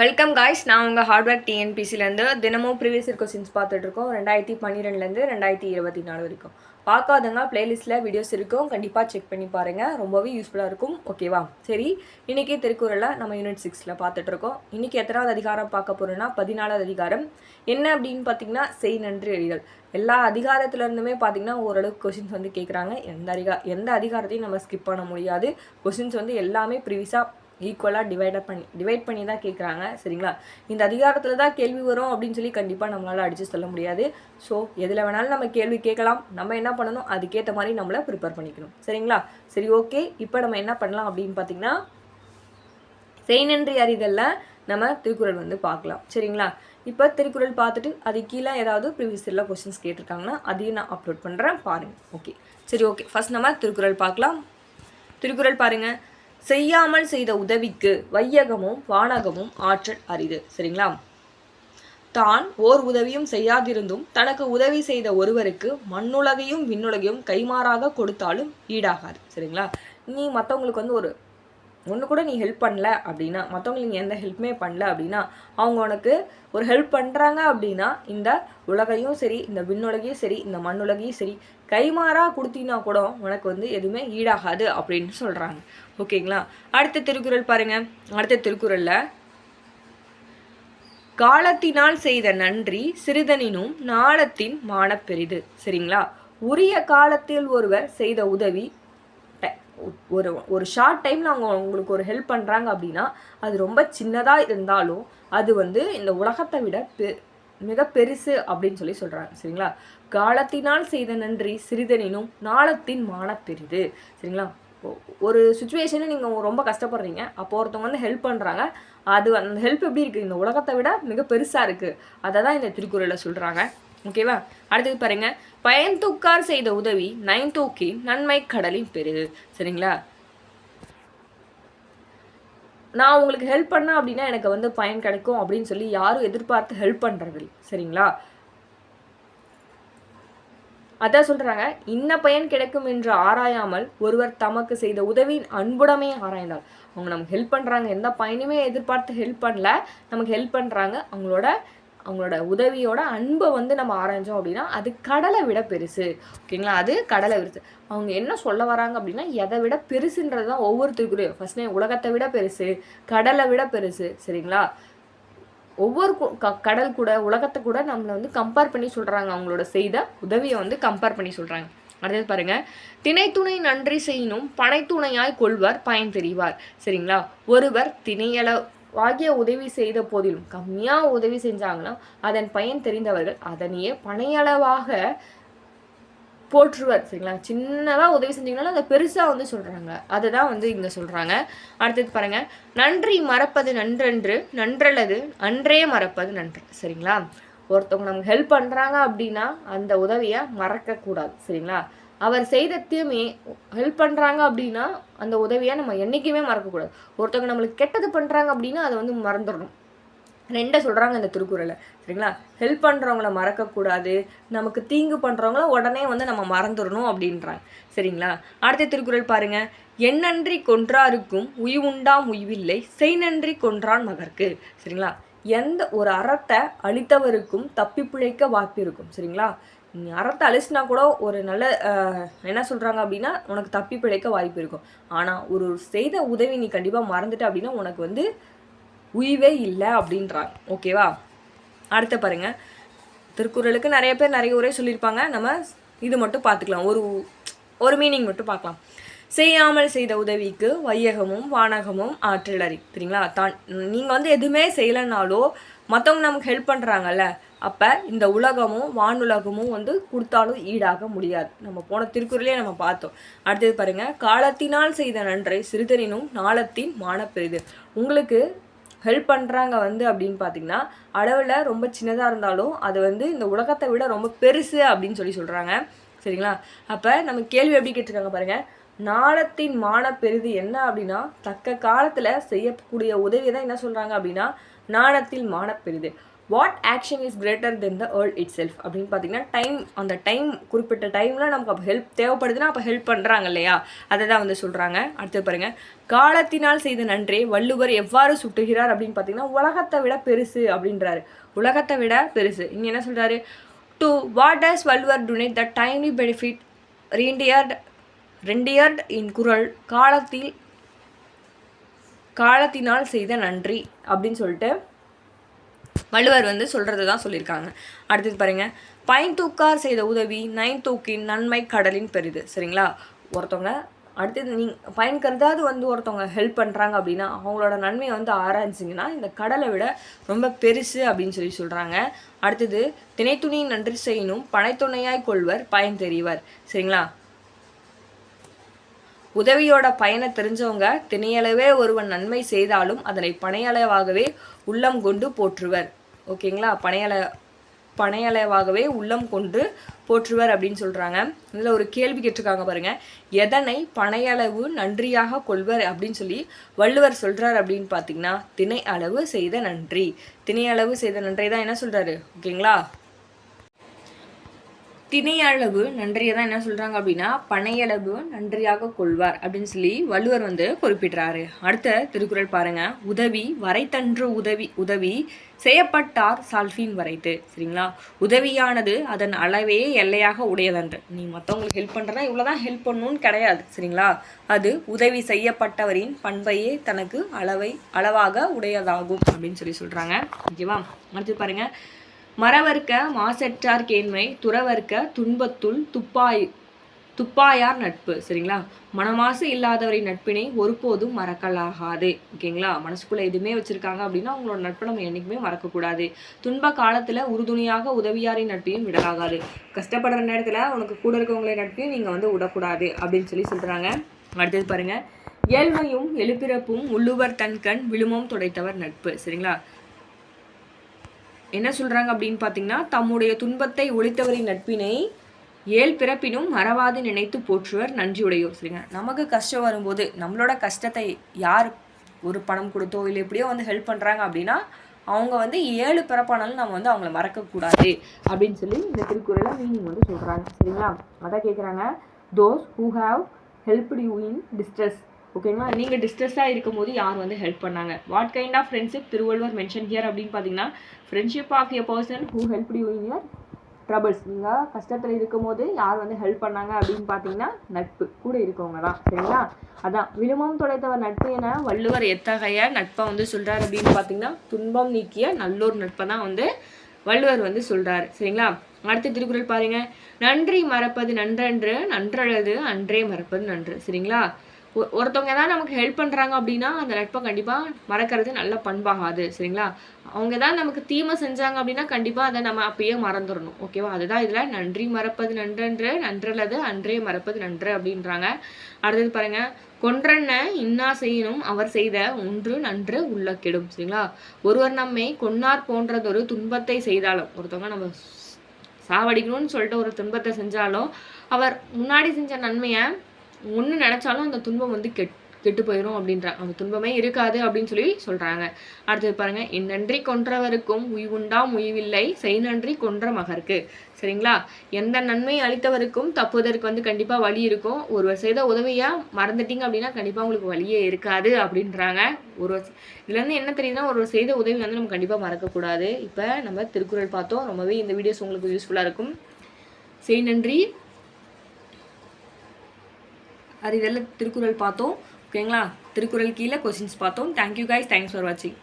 Welcome guys நான் உங்கள் hardware டிஎன்பிசிலேருந்து தினமும் ப்ரீவியஸ் இயர் கொஸ்டின்ஸ் பார்த்துட்ருக்கோம். ரெண்டாயிரத்தி பன்னிரெண்டுலேருந்து ரெண்டாயிரத்தி இருபத்தி நாலு வரைக்கும். பார்க்காதவங்க பிளேலிஸ்ட்டில் வீடியோஸ் இருக்கும். கண்டிப்பாக செக் பண்ணி பாருங்கள் ரொம்பவே யூஸ்ஃபுல்லாக இருக்கும். ஓகேவா சரி இன்றைக்கி திருக்குறளில் நம்ம யூனிட் சிக்ஸில் பார்த்துட்ருக்கோம். இன்றைக்கி எத்தனாவது அதிகாரம் பார்க்க போகிறோன்னா பதினாலாவது அதிகாரம். என்ன அப்படின்னு பார்த்தீங்கன்னா செய் நன்றி அறிதல் எல்லா அதிகாரத்துலேருந்துமே பார்த்திங்கன்னா ஓரளவுக்கு கொஷின்ஸ் வந்து கேட்குறாங்க எந்த அதிகா எந்த அதிகாரத்தையும் நம்ம ஸ்கிப் பண்ண முடியாது. கொஷின்ஸ் வந்து எல்லாமே ப்ரீவியஸாக ஈக்குவலாக டிவைட் பண்ணி டிவைட் பண்ணி தான் கேட்குறாங்க சரிங்களா? இந்த அதிகாரத்தில் தான் கேள்வி வரும் அப்படின்னு சொல்லி கண்டிப்பாக நம்மளால் அடித்து சொல்ல முடியாது. ஸோ எதில் வேணாலும் நம்ம கேள்வி கேட்கலாம். நம்ம என்ன பண்ணணும்? அதுக்கேற்ற மாதிரி நம்மளை ப்ரிப்பேர் பண்ணிக்கணும். சரிங்களா? சரி ஓகே இப்போ நம்ம என்ன பண்ணலாம் அப்படின்னு பார்த்தீங்கன்னா செய்நன்றி அறிதலில் நம்ம திருக்குறள் வந்து பார்க்கலாம். சரிங்களா? இப்போ திருக்குறள் பார்த்துட்டு அது கீழே ஏதாவது ப்ரீவியஸ் இயரில் கொஸ்டின்ஸ் கேட்டிருக்காங்கன்னா அதையும் நான் அப்லோட் பண்ணுறேன் பாருங்கள் ஓகே சரி ஓகே ஃபர்ஸ்ட் நம்ம திருக்குறள் பார்க்கலாம். திருக்குறள் பாருங்கள் செய்யாமல் செய்த உதவிக்கு வையகமும் வானகமும் ஆற்றல் அரிது. சரிங்களா? தான் ஓர் உதவியும் செய்யாதிருந்தும் தனக்கு உதவி செய்த ஒருவருக்கு மண்ணுலகையும் விண்ணுலகையும் கைமாறாக கொடுத்தாலும் ஈடாகாது. சரிங்களா? நீ மற்றவங்களுக்கு வந்து ஒரு ஒன்று கூட நீ ஹெல்ப் பண்ணல அப்படின்னா மற்றவங்களுக்கு நீ எந்த ஹெல்ப்புமே பண்ணல அப்படின்னா அவங்க உனக்கு ஒரு ஹெல்ப் பண்ணுறாங்க அப்படின்னா இந்த உலகையும் சரி இந்த விண்ணுலகையும் சரி இந்த மண்ணுலகையும் சரி கைமாறாக கொடுத்தீங்கன்னா கூட உனக்கு வந்து எதுவுமே ஈடாகாது அப்படின்னு சொல்கிறாங்க ஓகேங்களா? அடுத்த திருக்குறள் பாருங்கள் அடுத்த திருக்குறளில் காலத்தினால் செய்த நன்றி சிறிதனினும் நாளத்தின் மானப்பெரிது சரிங்களா? உரிய காலத்தில் ஒருவர் செய்த உதவி ஒரு ஒரு ஷார்ட் டைமில் அவங்க உங்களுக்கு ஒரு ஹெல்ப் பண்ணுறாங்க அப்படின்னா அது ரொம்ப சின்னதாக இருந்தாலும் அது வந்து இந்த உலகத்தை விட பெ மிக பெருசு அப்படின்னு சொல்லி சொல்கிறாங்க சரிங்களா? காலத்தினால் செய்த நன்றி சிறிதனினும் நாளத்தின் மானப்பெரிது சரிங்களா? ஒரு சுச்சுவேஷனில் நீங்கள் ரொம்ப கஷ்டப்படுறீங்க அப்போ ஒருத்தவங்க வந்து ஹெல்ப் பண்ணுறாங்க அது அந்த ஹெல்ப் எப்படி இருக்குது இந்த உலகத்தை விட மிக பெருசாக இருக்குது அதை தான் இந்த திருக்குறளில் சொல்கிறாங்க ஓகேவா? அடுத்தது பாருங்க. பயன்தூக்கார் செய்த உதவி நயன்தூக்கி நன்மை கடலின் பெரிது சரிங்களா? நான் உங்களுக்கு ஹெல்ப் பண்ணேன் அப்படின்னா எனக்கு வந்து பயன் கிடைக்கும் அப்படின்னு சொல்லி யாரும் எதிர்பார்த்து ஹெல்ப் பண்ணுறது சரிங்களா? அதான் சொல்றாங்க. இன்ன பயன் கிடைக்கும் என்று ஆராயாமல் ஒருவர் தமக்கு செய்த உதவியின் அன்புடமே ஆராய்ந்தால். அவங்க நமக்கு ஹெல்ப் பண்றாங்க. எந்த பயனுமே எதிர்பார்த்து ஹெல்ப் பண்ணல. நமக்கு ஹெல்ப் பண்றாங்க. அவங்களோட அவங்களோட உதவியோட அன்பை வந்து நம்ம ஆராய்ஞ்சோம் அப்படின்னா அது கடலை விட பெருசு. ஓகேங்களா? அது கடலை பெருசு. அவங்க என்ன சொல்ல வராங்க அப்படின்னா எதை விட பெருசுன்றது தான் ஒவ்வொரு திருக்குறையும் நேம் உலகத்தை விட பெருசு கடலை விட பெருசு. சரிங்களா? ஒவ்வொரு க- கடல் கூட உலகத்தை கூட நம்மளை வந்து கம்பேர் பண்ணி சொல்கிறாங்க அவங்களோட செய்த உதவியை வந்து கம்பேர் பண்ணி சொல்கிறாங்க அடுத்தது பாருங்க. திணைத்துணை நன்றி செய்யினும் பனைத்துணையாய் கொள்வார் பயன் தெரிவார். சரிங்களா? ஒருவர் வாகிய உதவி செய்த போதிலும் கம்மியாக உதவி செஞ்சாங்கன்னா அதன் பயன் தெரிந்தவர்கள் அதனையே பனையளவாக போற்றுவர். சரிங்களா? சின்னதாக உதவி செஞ்சீங்கனாலும் அதை பெருசாக வந்து சொல்கிறாங்க அதை தான் வந்து இங்கே சொல்கிறாங்க அடுத்தது பாருங்கள் நன்றி மறப்பது நன்றன்று நன்றல்லது அன்றே மறப்பது நன்று. சரிங்களா? ஒருத்தவங்க நமக்கு ஹெல்ப் பண்ணுறாங்க அப்படின்னா அந்த உதவியை மறக்கக்கூடாது. சரிங்களா? அவர் செய்த தீமை ஹெல்ப் பண்ணுறாங்க அப்படின்னா அந்த உதவியை நம்ம என்றைக்குமே மறக்கக்கூடாது. ஒருத்தவங்க நம்மளுக்கு கெட்டது பண்ணுறாங்க அப்படின்னா அதை வந்து மறந்துடணும். ரெண்டை சொல்கிறாங்க இந்த திருக்குறளில் சரிங்களா? ஹெல்ப் பண்ணுறவங்கள மறக்கக்கூடாது. நமக்கு தீங்கு பண்ணுறவங்கள உடனே வந்து நம்ம மறந்துடணும் அப்படின்றாங்க. சரிங்களா? அடுத்த திருக்குறள் பாருங்கள் எண்ணன்றி கொன்றாருக்கும் உய்வுண்டாம் உய்வில்லை செய் நன்றி கொன்றான் மகற்கு. சரிங்களா? எந்த ஒரு அறத்தை அழித்தவருக்கும் தப்பி பிழைக்க வாய்ப்பு இருக்கும் சரிங்களா? நீ அறத்தை அழிச்சினா கூட ஒரு நல்ல என்ன சொல்கிறாங்க அப்படின்னா உனக்கு தப்பி பிழைக்க வாய்ப்பு இருக்கும். ஆனால் ஒரு செய்த உதவி நீ கண்டிப்பாக மறந்துட்ட அப்படின்னா உனக்கு வந்து உய்வே இல்லை அப்படின்றாங்க. ஓகேவா அடுத்த பாருங்கள் திருக்குறளுக்கு நிறைய பேர் நிறைய உரை சொல்லியிருப்பாங்க. நம்ம இது மட்டும் பார்த்துக்கலாம். ஒரு ஒரு மீனிங் மட்டும் பார்க்கலாம். செய்யாமல் செய்த உதவிக்கு வையகமும் வானகமும் ஆற்றலறி. சரிங்களா? தான் நீங்கள் வந்து எதுவுமே செய்யலைனாலோ மற்றவங்க நமக்கு ஹெல்ப் பண்ணுறாங்கல்ல அப்போ இந்த உலகமும் வானுலகமும் வந்து கொடுத்தாலும் ஈடாக முடியாது. நம்ம போன திருக்குறளே நம்ம பார்த்தோம். அடுத்தது பாருங்கள் காலத்தினால் செய்த நன்றை சிறுதனினும் நாளத்தின் மானப்பெரிது. உங்களுக்கு ஹெல்ப் பண்ணுறாங்க வந்து அப்படின்னு பார்த்தீங்கன்னா அளவில் ரொம்ப சின்னதாக இருந்தாலும் அது வந்து இந்த உலகத்தை விட ரொம்ப பெருசு அப்படின்னு சொல்லி சொல்கிறாங்க சரிங்களா? அப்போ நம்ம கேள்வி எப்படி கேட்டிருக்காங்க பாருங்கள் நாளத்தின் மான பெரிது என்ன அப்படின்னா தக்க காலத்தில் செய்யக்கூடிய உதவியை தான் என்ன சொல்கிறாங்க அப்படின்னா நாணத்தில் மானப்பெரிது what action is greater than the world itself அப்படின்னு பார்த்தீங்கன்னா டைம் அந்த டைம் குறிப்பிட்ட டைமில் நமக்கு அப்போ ஹெல்ப் தேவைப்படுதுன்னா அப்போ ஹெல்ப் பண்ணுறாங்க இல்லையா? அதை தான் வந்து சொல்கிறாங்க அடுத்து பாருங்கள் காலத்தினால் செய்த நன்றே வள்ளுவர் எவ்வாறு சுட்டுகிறார் அப்படின்னு பார்த்தீங்கன்னா உலகத்தை விட பெருசு அப்படின்றாரு. உலகத்தை விட பெருசு. இங்கே என்ன சொல்கிறாரு to what does Valluvar denote the timely benefit rendered rendered in Kural காலத்தில் காலத்தினால் செய்த நன்றி அப்படின்னு சொல்லிட்டு வள்ளுவர் வந்து சொல்கிறது தான் சொல்லியிருக்காங்க. அடுத்தது பாருங்கள் பைந்தூக்கார் செய்த உதவி நைன்தூக்கின் நன்மை கடலின் பெரிது. சரிங்களா? ஒருத்தவங்க அடுத்தது நீ பயன் கருதாவது வந்து ஒருத்தவங்க ஹெல்ப் பண்ணுறாங்க அப்படின்னா அவங்களோட நன்மையை வந்து ஆராய்ச்சிங்கன்னா இந்த கடலை விட ரொம்ப பெருசு அப்படின்னு சொல்லி சொல்கிறாங்க அடுத்தது தினைத்துணி நன்றி செய்யணும் பனைத்துணையாய் கொள்வர் பயன் தெரிவர். சரிங்களா? உதவியோட பயனை தெரிஞ்சவங்க திணையளவே ஒருவன் நன்மை செய்தாலும் அதனை பனையளவாகவே உள்ளம் கொண்டு போற்றுவர். ஓகேங்களா? பனையள பனையளவாகவே உள்ளம் கொண்டு போற்றுவர் அப்படின்னு சொல்கிறாங்க இதில் ஒரு கேள்வி கேட்டிருக்காங்க பாருங்க. எதனை பனையளவு நன்றியாக கொள்வர் அப்படின்னு சொல்லி வள்ளுவர் சொல்கிறார் அப்படின்னு பார்த்தீங்கன்னா திணை அளவு செய்த நன்றி. திணை அளவு செய்த நன்றி தான் என்ன சொல்கிறாரு ஓகேங்களா? திணையளவு நன்றியை தான் என்ன சொல்கிறாங்க அப்படின்னா பனையளவு நன்றியாக கொள்வார் அப்படின்னு சொல்லி வள்ளுவர் வந்து குறிப்பிடுறாரு. அடுத்த திருக்குறள் பாருங்கள் உதவி வரைத்தன்று உதவி உதவி செய்யப்பட்டார் சால்ஃபின் வரைத்து. சரிங்களா? உதவியானது அதன் அளவே எல்லையாக உடையதன்று. நீ மற்றவங்களுக்கு ஹெல்ப் பண்ணுறனா இவ்வளோ தான் ஹெல்ப் பண்ணணும்னு கிடையாது. சரிங்களா? அது உதவி செய்யப்பட்டவரின் பண்பையே தனக்கு அளவை அளவாக உடையதாகும் அப்படின்னு சொல்லி சொல்கிறாங்க ஓகேவா? அடுத்து பாருங்கள் மரவர்க்க மாசற்றார் கேண்மை துறவர்க்க துன்பத்துள் துப்பாய் துப்பாயார் நட்பு. சரிங்களா? மனமாசு இல்லாதவரின் நட்பினை ஒருபோதும் மறக்கலாகாது. ஓகேங்களா? மனசுக்குள்ள எதுவுமே வச்சிருக்காங்க அப்படின்னா அவங்களோட நட்பை நம்ம என்றைக்குமே மறக்கக்கூடாது. துன்ப காலத்தில் உறுதுணையாக உதவியாரின் நட்பையும் விடலாகாது. கஷ்டப்படுற நேரத்தில் உனக்கு கூட இருக்கவங்களை நட்பையும் நீங்கள் வந்து விடக்கூடாது அப்படின்னு சொல்லி சொல்கிறாங்க அடுத்தது பாருங்கள் ஏழ்மையும் எழுப்பிறப்பும் உள்ளுவர் தன் கண் விழுமம் துடைத்தவர் நட்பு. சரிங்களா? என்ன சொல்கிறாங்க அப்படின்னு பார்த்தீங்கன்னா தம்முடைய துன்பத்தை ஒழித்தவரின் நட்பினை ஏழ் பிறப்பினும் மறவாது நினைத்து போற்றுவர் நன்றியுடையோர் சரிங்க. நமக்கு கஷ்டம் வரும்போது நம்மளோட கஷ்டத்தை யார் ஒரு பணம் கொடுத்தோ இல்லை எப்படியோ வந்து ஹெல்ப் பண்ணுறாங்க அப்படின்னா அவங்க வந்து ஏழு பிறப்பானாலும் நம்ம வந்து அவங்கள மறக்கக்கூடாது அப்படின்னு சொல்லி இந்த திருக்குறளை மீனிங் வந்து சொல்கிறாங்க சரிங்களா? அதான் கேட்குறாங்க those who have helped you in distress ஓகேங்களா நீங்கள் டிஸ்ட்ரெஸ்ஸாக இருக்கும் போது யார் வந்து ஹெல்ப் பண்ணாங்க? What kind of friendship Thiruvalluvar mention here அப்படின்னு பார்த்தீங்கன்னா friendship of a person who help you in your troubles நீங்கள் கஷ்டத்தில் இருக்கும்போது யார் வந்து ஹெல்ப் பண்ணாங்க அப்படின்னு பார்த்தீங்கன்னா நட்பு. கூட இருக்கவங்க தான். சரிங்களா? அதான். விழுமம் தொலைத்தவர் நட்பு என வள்ளுவர் எத்தகைய நட்பை வந்து சொல்கிறார் அப்படின்னு பார்த்தீங்கன்னா துன்பம் நீக்கிய நல்லோர் நட்பை தான் வந்து வள்ளுவர் வந்து சொல்கிறார் சரிங்களா? அடுத்த திருக்குறள் பாருங்க. நன்றி மறப்பது நன்றன்று நன்றல்லது அன்றே மறப்பது நன்று. சரிங்களா? ஒருத்தவங்க ஏதாவது நமக்கு ஹெல்ப் பண்ணுறாங்க அப்படின்னா அந்த நட்பை கண்டிப்பாக மறக்கிறது நல்ல பண்பாகாது சரிங்களா? அவங்க ஏதாவது நமக்கு தீமை செஞ்சாங்க அப்படின்னா கண்டிப்பாக அதை நம்ம அப்பயே மறந்துடணும் ஓகேவா அதுதான் இதில் நன்றி மறப்பது நன்றன்று நன்றல்லது அன்றே மறப்பது நன்று அப்படின்றாங்க. அடுத்தது பாருங்க கொன்றன்ன இன்னா செய்யணும் அவர் செய்த ஒன்று நன்று உள்ள கெடும் சரிங்களா? ஒருவர் நம்மை கொன்னார் போன்றதொரு துன்பத்தை செய்தாலும் ஒருத்தவங்க நம்ம சாவடிக்கணும்னு சொல்லிட்டு ஒரு துன்பத்தை செஞ்சாலும் அவர் முன்னாடி செஞ்ச நன்மையை ஒன்று நினச்சாலும் அந்த துன்பம் வந்து கெட் கெட்டு போயிடும் அப்படின்றாங்க அந்த துன்பமே இருக்காது அப்படின்னு சொல்லி சொல்கிறாங்க அடுத்தது பாருங்க என் நன்றி கொன்றவருக்கும் உய்வுண்டாம் உய்வில்லை செய் நன்றி கொன்ற மகருக்கு. சரிங்களா? எந்த நன்மை அளித்தவருக்கும் தப்புவதற்கு வந்து கண்டிப்பாக வழி இருக்கும். ஒருவர் செய்த உதவியாக மறந்துட்டீங்க அப்படின்னா கண்டிப்பாக உங்களுக்கு வழியே இருக்காது அப்படின்றாங்க. ஒரு இதுலேருந்து என்ன தெரியுதுன்னா ஒரு செய்த உதவி வந்து நம்ம கண்டிப்பாக மறக்கக்கூடாது. இப்போ நம்ம திருக்குறள் பார்த்தோம். ரொம்பவே இந்த வீடியோஸ் உங்களுக்கு யூஸ்ஃபுல்லாக இருக்கும். செய் நன்றி அது இதெல்லாம் திருக்குறள் பார்த்தோம். ஓகேங்களா திருக்குறள் கீழே கொஸ்டின்ஸ் பார்த்தோம். தேங்க்யூ கைஸ் தேங்க்ஸ் ஃபார் வாட்சிங்